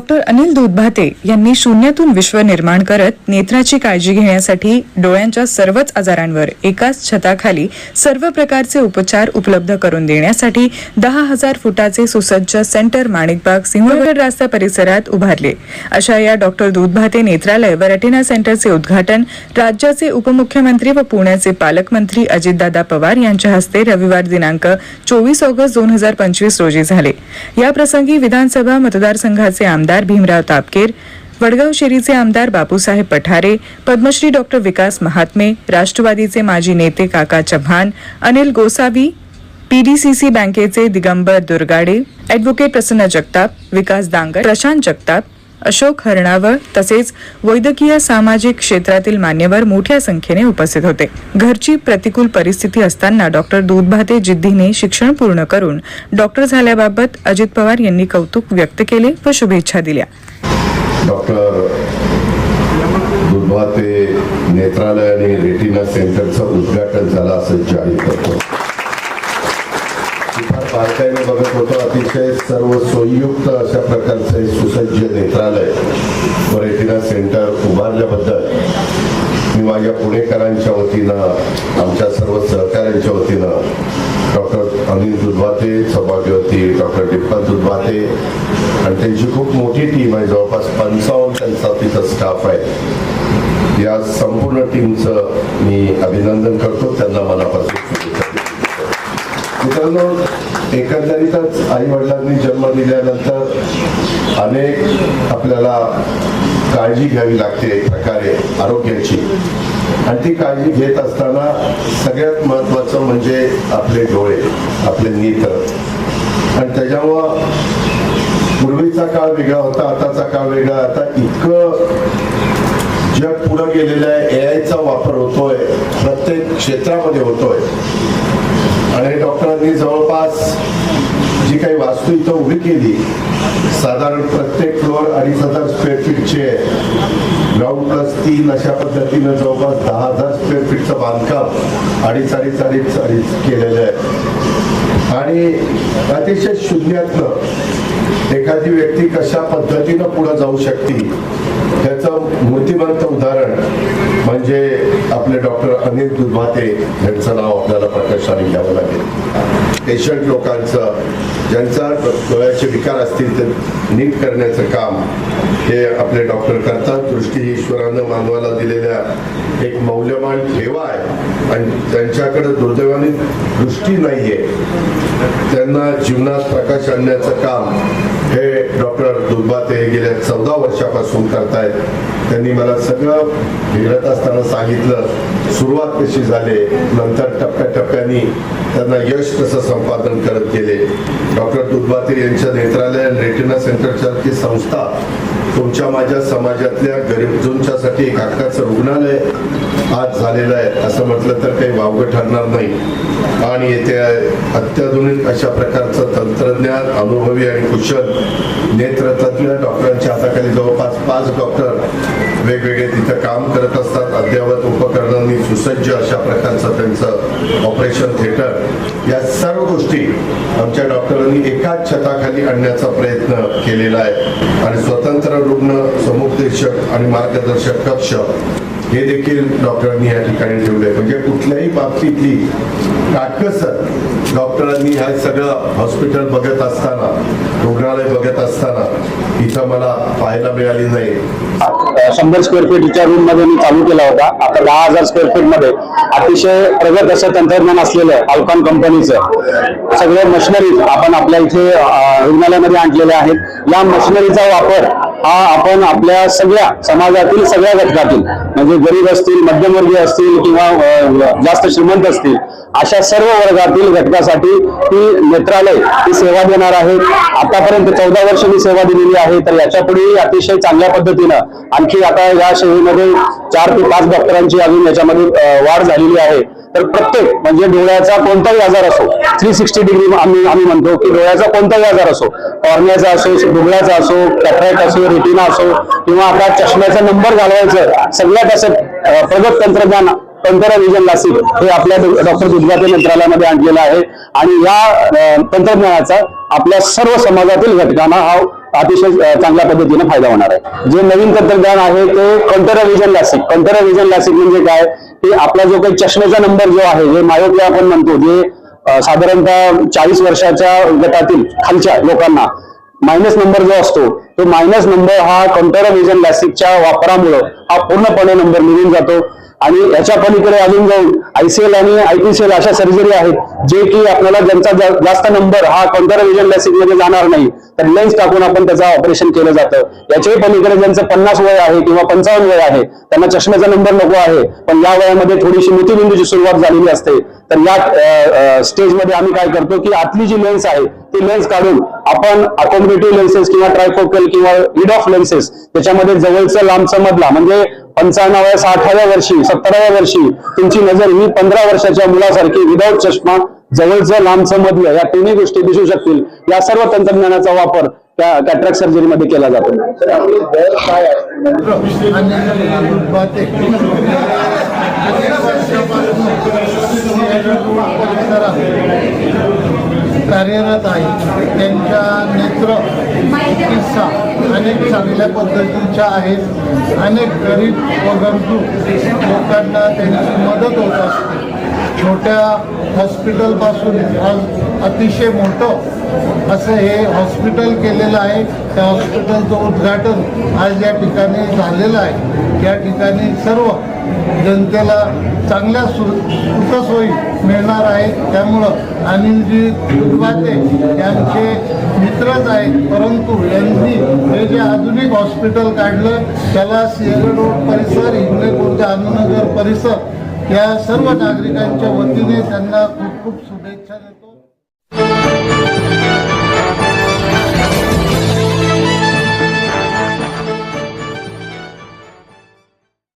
Doctor Anil दूधभाते यांनी शून्यातून विश्व निर्माण करत नेत्राची काळजी घेण्यासाठी डोळ्यांच्या सर्वच आजारांवर एकाच छताखाली सर्व प्रकारचे उपचार उपलब्ध करून देण्यासाठी दहा हजार फुटाचे सुसज्ज सेंटर माणिकबाग सिंहगड रास्ता परिसरात उभारले. अशा या डॉक्टर दूधभाते नेत्रालय व रेटिना सेंटरचे उद्घाटन राज्याचे उपमुख्यमंत्री व पुण्याचे पालकमंत्री अजितदादा पवार यांच्या हस्ते रविवार दिनांक चोवीस ऑगस्ट दोन हजार पंचवीस रोजी झाले. याप्रसंगी विधानसभा मतदारसंघाचे आमदार भीमराव तापकीर वडगाव शेरीचे आमदार बापूसाहेब पठारे पद्मश्री डॉक्टर विकास महात्मे राष्ट्रवादीचे माजी नेते Kaka Chavan Anil Gosavi P D C C बँकेचे दिगंबर दुर्गाडे ॲडव्होकेट प्रसन्न जगताप विकास दांगर प्रशांत जगताप अशोक हरणावळ तसेच वैद्यकीय सामाजिक क्षेत्रातील मान्यवर मोठ्या संख्येने उपस्थित होते. घरची प्रतिकूल परिस्थिती असताना डॉक्टर दूधभाते जिद्दीने शिक्षण पूर्ण करून डॉक्टर झाल्याबाबत अजित पवार यांनी कौतुक व्यक्त केले व शुभेच्छा दिल्या. डॉक्टर नेत्रालय आणि रेटिना सेंटरचं उद्घाटन झालं असं जाहीर करतो. बारकाईने बघत होतो अतिशय सर्व सोयीयुक्त अशा प्रकारचे सुसज्ज नेत्रालय व रेटिना सेंटर उभारल्याबद्दल मी माझ्या पुणेकरांच्या वतीनं आमच्या सर्व सहकाऱ्यांच्या वतीनं डॉक्टर अनिल दुधवाते सौभाग्यवती डॉक्टर डिप्पा दुधवाते आणि त्यांची खूप मोठी टीम आहे जवळपास पंचावन्न त्यांचा तिथं स्टाफ आहे या संपूर्ण टीमचं मी अभिनंदन करतो त्यांना मनापासून मित्रांनो एकंदरीतच आई वडिलांनी जन्म दिल्यानंतर अनेक आपल्याला काळजी घ्यावी लागते एक प्रकारे आरोग्याची. आणि ती काळजी घेत असताना सगळ्यात महत्वाचं म्हणजे आपले डोळे आपले नेत्र. आणि त्याच्यामुळं पूर्वीचा काळ वेगळा होता आताचा काळ वेगळा. आता इतकं जग पुढे गेलेलं आहे ए आयचा वापर होतोय प्रत्येक क्षेत्रामध्ये होतोय. आणि डॉक्टरांनी जवळपास जी काही वास्तू इथं उभी केली साधारण प्रत्येक फ्लोअर अडीच हजार स्क्वेअर फीटचे ग्राउंड प्लस तीन अशा पद्धतीनं जवळपास दहा हजार स्क्वेअर फीटचं बांधकाम अडीच अडीच अडीच अडीच केलेलं आहे. आणि अतिशय शून्यातनं एखादी व्यक्ती कशा पद्धतीनं पुढे जाऊ शकते? त्याचं मूर्तिमंत उदाहरण म्हणजे आपले डॉक्टर अनिल दुधभाते यांचं नाव आपल्याला प्रकर्षाने घ्यावं लागेल. पेशंट लोकांचं ज्यांचा डोळ्याचे विकार असतील ते नीट करण्याचं काम हे आपले डॉक्टर करतात. दृष्टी ही ईश्वरानं मानवाला दिलेल्या एक मौल्यवान ठेवा आहे. आणि त्यांच्याकडे दुर्दैवाने दृष्टी नाही आहे त्यांना जीवनात प्रकाश आणण्याचं काम हे डॉक्टर दुर्बाते गेल्या चौदा वर्षापासून करतायत. त्यांनी मला सगळं बिघडत असताना सांगितलं. सुरुवात कशी झाली? नंतर टप्प्याटप्प्याने त्यांना यश कसं संपादन करत गेले. डॉक्टर दुधबाते यांच्या नेत्रालय आणि रेटिना सेंटरसारखी संस्था तुमच्या माझ्या समाजातल्या गरीबजूंच्यासाठी एक हक्काचं रुग्णालय आज झालेलं आहे. असं म्हटलं तर काही वावगं ठरणार नाही. आणि येथे अत्याधुनिक अशा प्रकारचं तंत्रज्ञान अनुभवी आणि कुशल नेत्रतज्ञ डॉक्टरांच्या हाताखाली जवळपास पाच डॉक्टर वेगवेगळे तिथं काम करत असतात. अद्ययावत उपकरणांनी सुसज्ज अशा प्रकारचं त्यांचं ऑपरेशन थिएटर या सर्व गोष्टी आमच्या डॉक्टरांनी एकाच छताखाली आणण्याचा प्रयत्न केलेला आहे. आणि स्वतंत्र रुग्ण समुपदेशक आणि मार्गदर्शक कक्ष हे देखील डॉक्टरांनी या ठिकाणी ठेवलंय. म्हणजे कुठल्याही बाबतीतली काटकसर डॉक्टरांनी हे सगळं हॉस्पिटल बघत असताना रुग्णालय बघत असताना इथं मला पाहायला मिळाली नाही. शंभर स्क्वेअर फीटच्या रूममध्ये मी चालू केला होता. आता दहा हजार स्क्वेअर फीटमध्ये अतिशय प्रगत असं तंत्रज्ञान असलेलं अल्कॉन कंपनीचं सगळ्या मशिनरीज आपण आपल्या इथे रुग्णालयामध्ये आणलेल्या आहेत. या मशिनरीचा वापर हा आपण आपल्या सगळ्या समाजातील सगळ्या घटकातील म्हणजे गरीब असतील मध्यमवर्गीय असतील किंवा जास्त श्रीमंत असतील अशा सर्व वर्गातील घटकासाठी ही नेत्रालय ही सेवा देणार आहे आतापर्यंत चौदा वर्ष मी सेवा दिलेली आहे तर याच्यापुढी अतिशय चांगल्या पद्धतीनं आणखी आता या सेवेमध्ये चार ते पाच डॉक्टरांची अजून याच्यामध्ये वाढ झालेली आहे. तर प्रत्येक म्हणजे डोळ्याचा कोणताही आजार असो थ्री सिक्स्टी डिग्री आम्ही आम्ही म्हणतो की डोळ्याचा कोणताही आजार असो कॉर्नियाचा असो डुगळ्याचा असो कॅटरॅक्ट असो रेटिना असो किंवा आता चष्म्याचा नंबर घालवायचं सगळ्यात असं प्रगत तंत्रज्ञान पंधरा विजन लासिक हे आपल्या डॉक्टर दुर्गाते मंत्रालयामध्ये आणलेलं आहे. आणि या तंत्रज्ञानाचा आपल्या सर्व समाजातील घटकांना हा अतिशय चांगल्या पद्धतीने फायदा होणार आहे. जे नवीन तंत्रज्ञान आहे ते contour vision LASIK contour vision LASIK म्हणजे काय? की आपला जो काही चष्मेचा नंबर जो आहे जे मायोपिया आपण म्हणतो जे साधारणतः चाळीस वर्षाच्या गटातील खालच्या लोकांना मायनस नंबर जो असतो तो मायनस नंबर हा कंटर विजन लॅसिकच्या वापरामुळं हा पूर्णपणे नंबर निघून जातो. आणि याच्या पलीकडे अजून जाऊन आयसीएल आणि आयपीसीएल अशा सर्जरी आहेत जे की आपल्याला ज्यांचा जास्त नंबर हा कंटर विजन लॅसिकमध्ये जाणार नाही तर लेन्स टाकून आपण त्याचं ऑपरेशन केलं जातं. याच्याही पलीकडे ज्यांचं पन्नास वय आहे किंवा पंचावन्न वय आहे त्यांना चष्म्याचा नंबर नको आहे. पण या वयामध्ये थोडीशी मोतीबिंदूची सुरुवात झालेली असते. तर या स्टेजमध्ये आम्ही काय करतो की आतली जी लेन्स आहे ती लेन्स काढून आपण अकोमोडेटिव्ह लेन्सेस किंवा ट्रायफोकल किंवा इड ऑफ लेन्सेस त्याच्यामध्ये जवळचं लांबचं मधला म्हणजे पंचाण्णव्या साठाव्या वर्षी सत्तराव्या वर्षी तुमची नजर ही पंधरा वर्षाच्या मुलासारखी विदाऊट चष्मा जवळचं लांबचं मधलं या तिन्ही गोष्टी दिसू शकतील. या सर्व तंत्रज्ञानाचा वापर त्या कॅट्रॅक्ट सर्जरीमध्ये केला जातो. कार्यरत आहे. त्यांच्या नेत्र चिकित्सा अनेक चांगल्या पद्धतीच्या आहेत. अनेक गरीब व गरजू लोकांना त्यांची मदत होत असते. छोट्या हॉस्पिटलपासून आज अतिशय मोठं असं हे हॉस्पिटल केलेलं आहे. त्या हॉस्पिटलचं उद्घाटन आज या ठिकाणी झालेलं आहे. या ठिकाणी सर्व जनतेला चांगल्या सु सुखसोयी मिळणार आहे. त्यामुळं अनिलजी दुर्वाते यांचे मित्रच आहेत. परंतु यांनी हे जे आधुनिक हॉस्पिटल काढलं त्याला सिंहगड रोड परिसर हिंगणे खुर्द आनंदनगर परिसर या सर्व नागरिकांच्या वतीने त्यांना खूप खूप शुभेच्छा देतो.